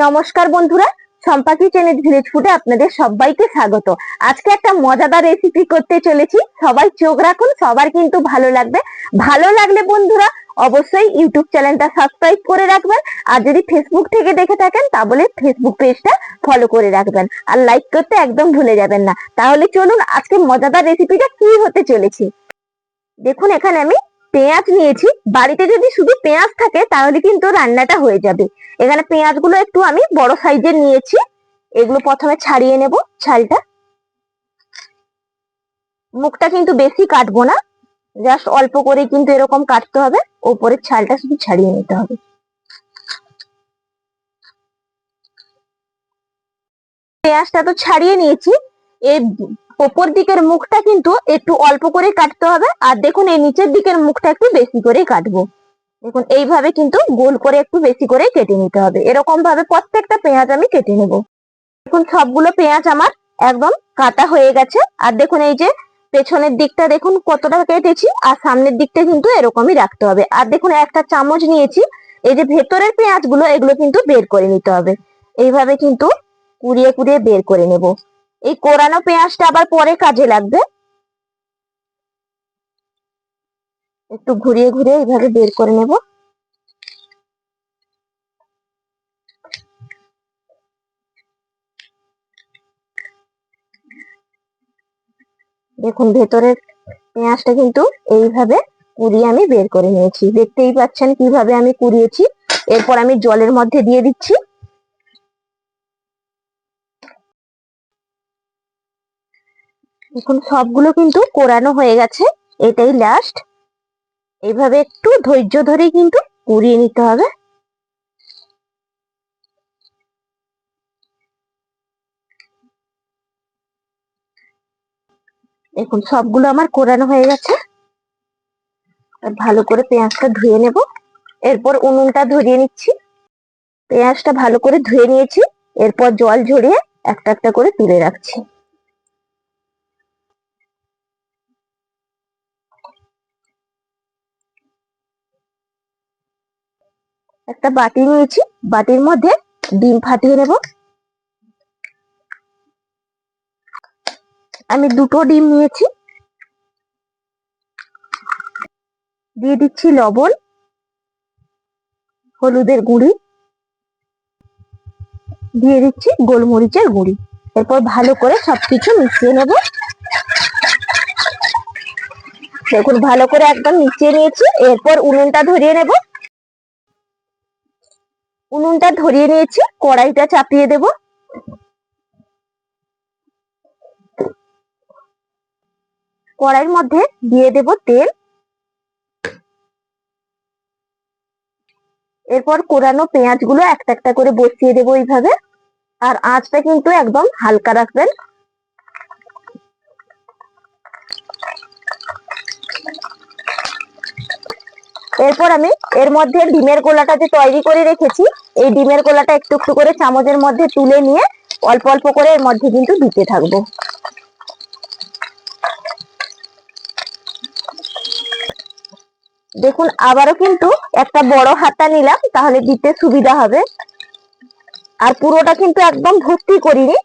নমস্কার বন্ধুরা সম্পা কিচেনের ভিলেজ ফুডে আপনাদের সবাইকে স্বাগত। আজকে একটা মজাদার রেসিপি করতে চলেছি। সবাই চোখ রাখুন, সবার কিন্তু ভালো লাগবে। ভালো লাগলে বন্ধুরা, অবশ্যই ইউটিউব চ্যানেলটা সাবস্ক্রাইব করে রাখবেন। আর যদি ফেসবুক থেকে দেখে থাকেন, তাহলে ফেসবুক পেজটা ফলো করে রাখবেন। আর লাইক করতে একদম ভুলে যাবেন না। তাহলে চলুন আজকে মজাদার রেসিপিটা কি হতে চলেছে? দেখুন, এখানে আমি পেঁয়াজ নিয়েছি, বাড়িতে যদি শুধু পেঁয়াজ থাকে তাহলে কিন্তু রান্নাটা হয়ে যাবে। এখানে পেঁয়াজগুলো একটু আমি বড় সাইজের নিয়েছি, এগুলো প্রথমে ছাড়িয়ে নেব ছালটা মুখটা কিন্তু বেশি কাটবো না, জাস্ট অল্প করে কিন্তু এরকম কাটতে হবে, ওপরের ছালটা শুধু ছাড়িয়ে নিতে হবে। পেঁয়াজটা তো ছাড়িয়ে নিয়েছি এই ওপর দিকের মুখটা কিন্তু একটু অল্প করে কাটতে হবে। আর দেখুন, এই নিচের দিকের মুখটা একটু বেশি করে কাটবো। দেখুন, এইভাবে কিন্তু গোল করে একটু বেশি করে কেটে নিতে হবে। এরকম ভাবে প্রত্যেকটা পেঁয়াজ আমি কেটে নেব। দেখুন, সবগুলো পেঁয়াজ আমার একদম কাটা হয়ে গেছে। আর দেখুন, এই যে পেছনের দিকটা দেখুন, কতটা কেটেছি। আর সামনের দিকটা কিন্তু এরকমই রাখতে হবে। আর দেখুন, একটা চামচ নিয়েছি। এই যে ভেতরের পেঁয়াজগুলো, এগুলো কিন্তু বের করে নিতে হবে। এইভাবে কিন্তু কুড়িয়ে কুড়িয়ে বের করে নেব। এই কোরানো পেঁয়াজটা আবার পরে কাজে লাগবে? একটু ঘুরিয়ে ঘুরিয়ে এইভাবে বের করে নেব। দেখুন, ভেতরের পেঁয়াজটা কিন্তু এইভাবে কুড়িয়ে আমি বের করে নিয়েছি। দেখতেই পাচ্ছেন কীভাবে আমি কুড়িয়েছি। এরপর আমি জলের মধ্যে দিয়ে দিচ্ছি। এখন সবগুলো কিন্তু কোরানো হয়ে গেছে, এটাই লাস্ট এইভাবে একটু ধৈর্য ধরে কিন্তু কুড়িয়ে নিতে হবে। দেখুন সবগুলো আমার কোরানো হয়ে গেছে। ভালো করে পেঁয়াজটা ধুয়ে নেব। এরপর উনুনটা ধরিয়ে নিচ্ছি। পেঁয়াজটা ভালো করে ধুয়ে নিয়েছি। এরপর জল ঝরিয়ে একটা একটা করে তুলে রাখছি। একটা বাটি নিয়েছি। বাটির মধ্যে ডিম ফাটিয়ে নেব। আমি দুটো ডিম নিয়েছি। দিয়ে দিচ্ছি লবণ, হলুদের গুঁড়ি, দিয়ে দিচ্ছি গোলমরিচের গুঁড়ি। এরপর ভালো করে সবকিছু মিশিয়ে নেব। দেখুন, ভালো করে একদম মিশিয়ে নিয়েছি। এরপর উনুনটা ধরিয়ে নেব। উনুনটা ধরিয়ে নিয়েছি, কড়াইটা চাপিয়ে দেব। কড়াইয়ের মধ্যে দিয়ে দেব তেল। এরপর কোরানো পেঁয়াজগুলো একটা একটা করে বসিয়ে দেবো এইভাবে। আর আঁচটা কিন্তু একদম হালকা রাখবেন। এরপর আমি এর মধ্যে ডিমের গোলাটা যে তৈরি করে রেখেছি, এই ডিমের গোলাটা একটু একটু করে চামচের মধ্যে তুলে নিয়ে অল্প অল্প করে এর মধ্যে কিন্তু দিতে থাকব। দেখুন, আবারও কিন্তু একটা বড় হাতা নিলাম, তাহলে দিতে সুবিধা হবে। আর পুরোটা কিন্তু একদম ভর্তি করিনি,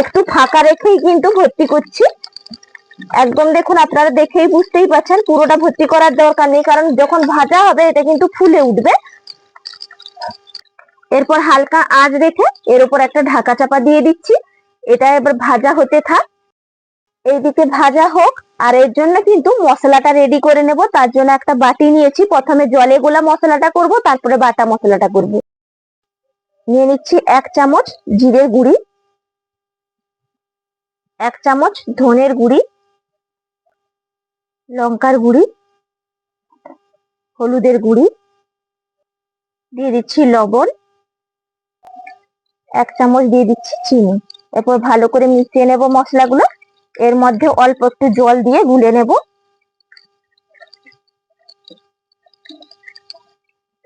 একটু ফাঁকা রেখেই কিন্তু ভর্তি করছি। একদম দেখুন, আপনারা দেখেই বুঝতেই পারছেন, পুরোটা ভর্তি করার দরকার নেই, কারণ যখন ভাজা হবে, এটা কিন্তু ফুলে উঠবে। এরপর হালকা আঁচ রেখে এর উপর একটা ঢাকা চাপা দিয়ে দিচ্ছি। এটা এবার ভাজা হতে থাক। এইদিকে ভাজা হোক, আর এর জন্য কিন্তু মশলাটা রেডি করে নেব। তার জন্য একটা বাটি নিয়েছি। প্রথমে জলে গোলা মশলাটা করব, তারপরে বাটা মশলাটা করব। নিয়ে নিচ্ছি এক চামচ জিরের গুঁড়ি, এক চামচ ধনের গুঁড়ি লঙ্কার গুঁড়ি, হলুদের গুঁড়ি, দিয়ে দিচ্ছি লবণ, এক চামচ দিয়ে দিচ্ছি চিনি। এরপর ভালো করে মিশিয়ে নেব মশলাগুলো। এর মধ্যে অল্প একটু জল দিয়ে গুলে নেব।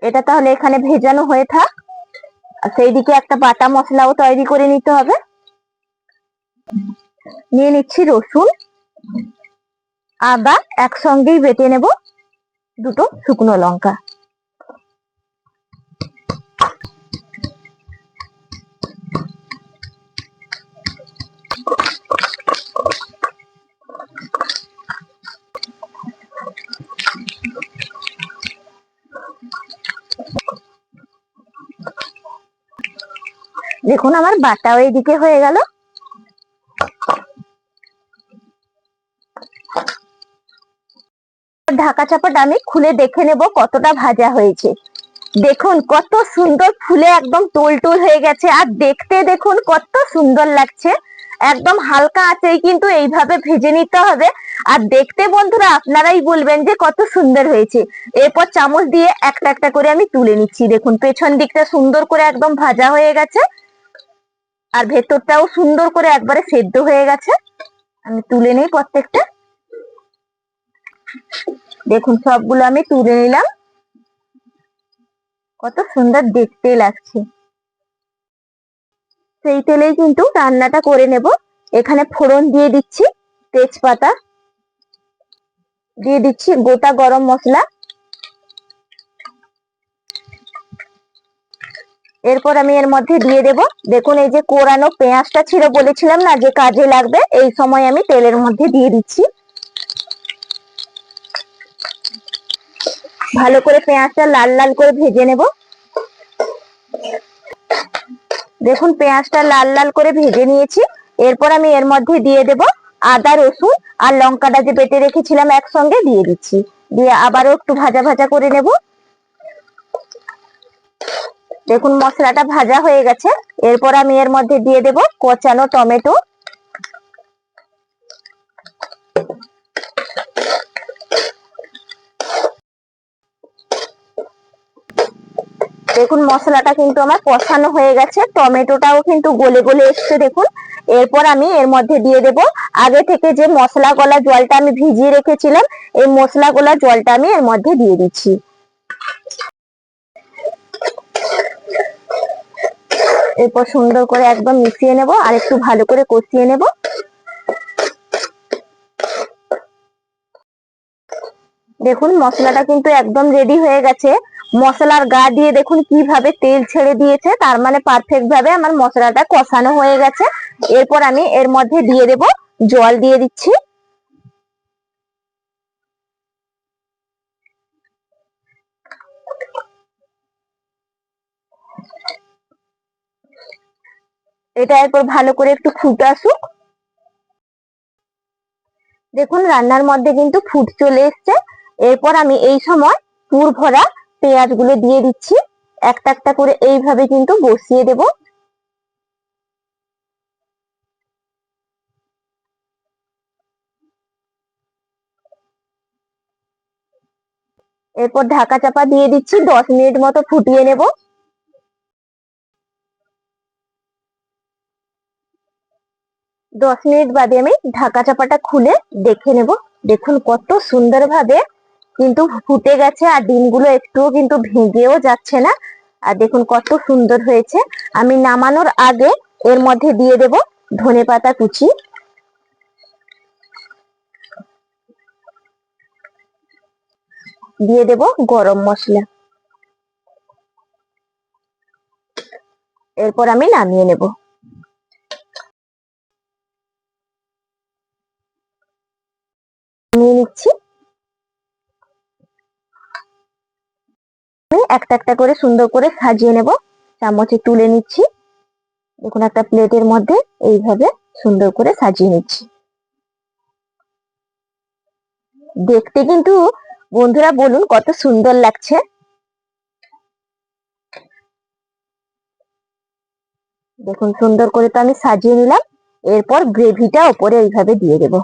এটা তাহলে এখানে ভেজানো হয়ে থাক। সেই দিকে একটা বাটা মশলাও তৈরি করে নিতে হবে। নিয়ে নিচ্ছি রসুন। আদা একসঙ্গেই বেটে নেব দুটো শুকনো লঙ্কা। দেখুন আমার বাটাও ওইদিকে হয়ে গেল। ঢাকা চাপাটা আমি খুলে দেখে নেব কতটা ভাজা হয়েছে। দেখুন, কত সুন্দর ফুলে একদম টোল টোল হয়ে গেছে, আর দেখতে দেখুন কত সুন্দর লাগছে। একদম হালকা আঁচেই কিন্তু এইভাবে ভেজে নিতে হবে। আর দেখতে বন্ধুরা, আপনারাই বলবেন যে কত সুন্দর হয়েছে। এরপর চামচ দিয়ে একটা একটা করে আমি তুলে নিচ্ছি। দেখুন, পেছন দিকটা সুন্দর করে একদম ভাজা হয়ে গেছে। আর ভেতরটাও সুন্দর করে একবারে সেদ্ধ হয়ে গেছে। আমি তুলে নিই প্রত্যেকটা। দেখুন, সবগুলো আমি তুলে নিলাম। কত সুন্দর দেখতে লাগছে। সেই তেলেই কিন্তু রান্নাটা করে নেব। এখানে ফোড়ন দিয়ে দিচ্ছি, তেজপাতা। দিয়ে দিচ্ছি গোটা গরম মশলা। এরপর আমি এর মধ্যে দিয়ে দেব। দেখুন, এই যে কোরানো পেঁয়াজটা ছিল বলেছিলাম না যে কাজে লাগবে, এই সময় আমি তেলের মধ্যে দিয়ে দিচ্ছি। ভালো করে পেঁয়াজটা লাল লাল করে ভেজে নেব। দেখুন, পেঁয়াজটা লাল লাল করে ভেজে নিয়েছি। এরপর আমি এর মধ্যে দিয়ে দেব আদা, রসুন আর লঙ্কাটা যে বেটে রেখেছিলাম একসঙ্গে দিয়ে দিচ্ছি। দিয়ে আবারও একটু ভাজা ভাজা করে নেব। দেখুন, মশলাটা ভাজা হয়ে গেছে। এরপর আমি এর মধ্যে দিয়ে দেব কচানো টমেটো। দেখুন, মশলাটা কিন্তু আমার কষানো হয়ে গেছে। টমেটোটাও কিন্তু গলে গলে এসছে, দেখুন। এরপর আমি এর মধ্যে দিয়ে দেব। আগে থেকে যে মশলা গলা জলটা আমি ভিজিয়ে রেখেছিলাম, এই মশলা গলা জলটা আমি এর মধ্যে দিয়ে দিচ্ছি। এরপর সুন্দর করে একদম মিশিয়ে নেব আর একটু ভালো করে কষিয়ে নেব। দেখুন, মশলাটা কিন্তু একদম রেডি হয়ে গেছে। মশলার গা দিয়ে দেখুন কীভাবে তেল ছেড়ে দিয়েছে, তার মানে পারফেক্ট ভাবে আমার মশলাটা কষানো হয়ে গেছে। এরপর আমি এর মধ্যে দিয়ে দেব জল দিয়ে দিচ্ছি। এটা এরপর ভালো করে একটু ফুটে আসুক। দেখুন রান্নার মধ্যে কিন্তু ফুট চলে এসছে। এরপর আমি এই সময় পুর ভরা পেঁয়াজগুলো দিয়ে দিচ্ছি। একটা একটা করে এইভাবে কিন্তু বসিয়ে দেব। এরপর ঢাকা চাপা দিয়ে দিচ্ছি, দশ মিনিট মতো ফুটিয়ে নেব। দশ মিনিট বাদে আমি ঢাকা চাপাটা খুলে দেখে নেব। দেখুন কত সুন্দরভাবে ভাবে কিন্তু ফুটে গেছে আর ডিমগুলো একটুও কিন্তু ভেঙেও যাচ্ছে না। আর দেখুন কত সুন্দর হয়েছে। আমি নামানোর আগে এর মধ্যে দিয়ে দেব ধনে পাতা কুচি। দিয়ে দেব গরম মশলা। এরপর আমি নামিয়ে নেব নিয়ে নিচ্ছি আমি একটা একটা করে সুন্দর করে সাজিয়ে নেব। চামচে তুলে নিচ্ছি। দেখুন, একটা প্লেটের মধ্যে এইভাবে সুন্দর করে সাজিয়ে নিচ্ছি। দেখতে কিন্তু, বন্ধুরা বলুন, কত সুন্দর লাগছে। দেখুন, সুন্দর করে তো আমি সাজিয়ে নিলাম। এরপর গ্রেভিটা ওপরে এইভাবে দিয়ে দেবো।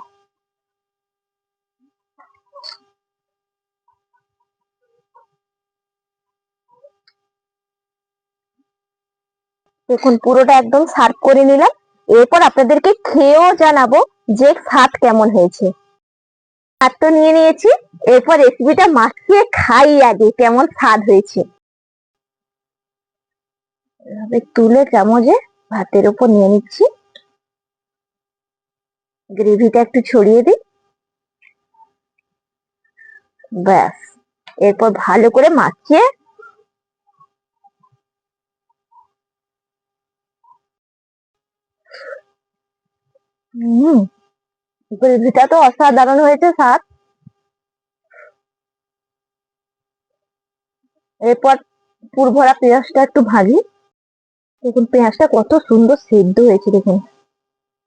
দেখুন, পুরোটা একদম সার্ভ করে নিলাম। এরপর আপনাদেরকে খেয়েও জানাব যে স্বাদ কেমন হয়েছে। স্বাদ তো নিয়ে নিয়েছি, এরপর রেসিপিটা মাখিয়ে খাই আগে, কেমন স্বাদ হয়েছে। তুলে চামচে ভাতের উপর নিয়ে নিচ্ছি। গ্রেভিটা একটু ছড়িয়ে দিই। ব্যাস, এরপর ভালো করে মাখিয়ে গ্রেভিটা তো অসাধারণ হয়েছে স্বাদ এরপর পুরভরা পেঁয়াজটা একটু ভাজি। দেখুন, পেঁয়াজটা কত সুন্দর সেদ্ধ হয়েছে, দেখুন।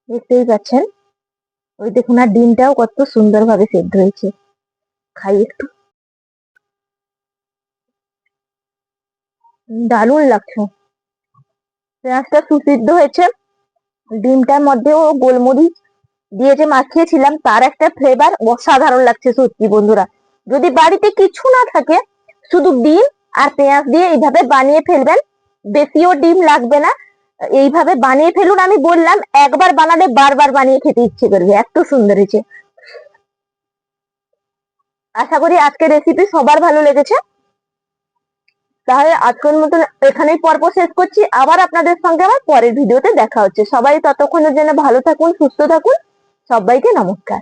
দেখতেই পাচ্ছেন? ওই দেখুন, আর ডিমটাও কত সুন্দর ভাবে সেদ্ধ হয়েছে। খাই একটু। দারুণ লাগছে। পেঁয়াজটা সুসিদ্ধ হয়েছে। ডিমটার মধ্যেও গোলমরিচ দিয়ে যে মাখিয়েছিলাম, তার একটা ফ্লেভার অসাধারণ লাগছে সত্যি বন্ধুরা। যদি বাড়িতে কিছু না থাকে, শুধু ডিম আর পেঁয়াজ দিয়ে এইভাবে বানিয়ে ফেলবেন, বেশিও ডিম লাগবে না। এইভাবে বানিয়ে ফেলুন, আমি বললাম, একবার বানালে বারবার বানিয়ে খেতে ইচ্ছে করবে, এত সুন্দর হয়েছে। আশা করি আজকের রেসিপি সবার ভালো লেগেছে। তাহলে আজকের মতন এখানেই পর্ব শেষ করছি। আবার আপনাদের সঙ্গে আমার পরের ভিডিওতে দেখা হচ্ছে। সবাই ততক্ষণের জন্য ভালো থাকুন, সুস্থ থাকুন। সবাইকে নমস্কার।